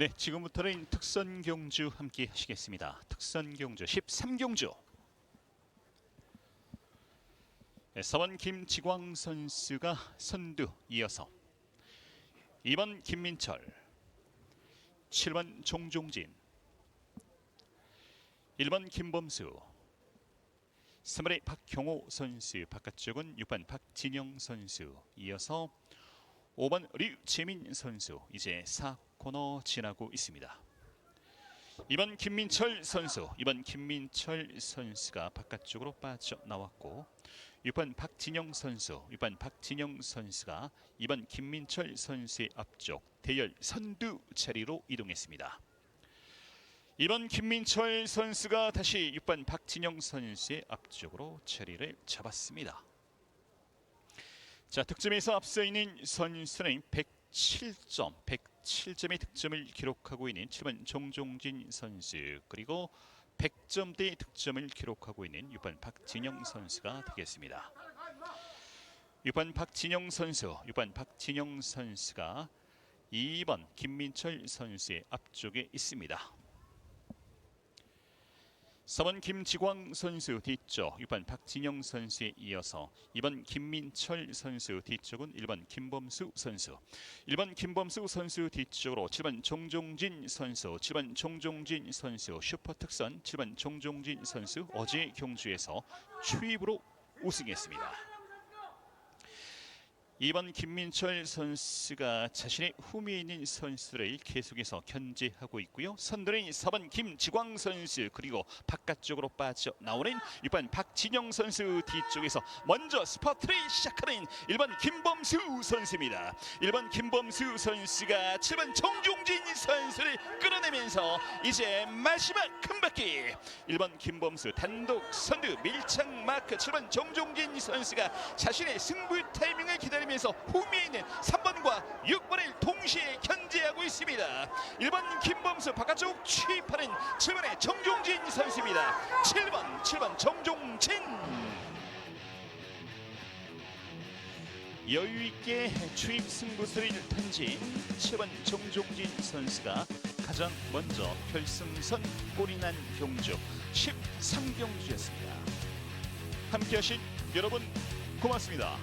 네, 지금부터는 특선 경주 함께 하시겠습니다. 특선 경주 13경주. 네, 4번 김지광 선수가 선두 이어서 2번 김민철, 7번 종종진, 1번 김범수, 3번의 박경호 선수, 바깥쪽은 6번 박진영 선수, 이어서 5번 류재민 선수 이제 4코너 지나고 있습니다. 이번 김민철 선수, 이번 김민철 선수가 바깥쪽으로 빠져 나왔고 6번 박진영 선수, 6번 박진영 선수가 이번 김민철 선수의 앞쪽 대열 선두 자리로 이동했습니다. 이번 김민철 선수가 다시 6번 박진영 선수의 앞쪽으로 자리를 잡았습니다. 자 득점에서 앞서 있는 선수는 107점, 107점의 득점을 기록하고 있는 7번 정종진 선수 그리고 100점대의 득점을 기록하고 있는 6번 박진영 선수가 되겠습니다. 6번 박진영 선수, 6번 박진영 선수가 2번 김민철 선수의 앞쪽에 있습니다. 3번 김지광 선수 뒤쪽 6번 박진영 선수에 이어서 2번 김민철 선수 뒤쪽은 1번 김범수 선수 1번 김범수 선수 뒤쪽으로 7번 종종진 선수 7번 종종진 선수 슈퍼특선 7번 종종진 선수 어제 경주에서 추입으로 우승했습니다. 2번 김민철 선수가 자신의 후미에 있는 선수를 계속해서 견제하고 있고요. 선두는 4번 김지광 선수 그리고 바깥쪽으로 빠져 나오는 6번 박진영 선수 뒤쪽에서 먼저 스퍼트를 시작하는 1번 김범수 선수입니다. 1번 김범수 선수가 7번 정종진 선수를 끌어내면서 이제 마지막 큰 바퀴 1번 김범수 단독 선두 밀착 마크 7번 정종진 선수가 자신의 승부 타이밍을 기다리 면서 후미에 있는 3번과 6번을 동시에 견제하고 있습니다. 1번 김범수 바깥쪽 취입하는 7번의 정종진 선수입니다. 7번 7번 정종진 여유 있게 추입 승부수를 던진 7번 정종진 선수가 가장 먼저 결승선 골이 난 경주 13경주였습니다. 함께하신 여러분 고맙습니다.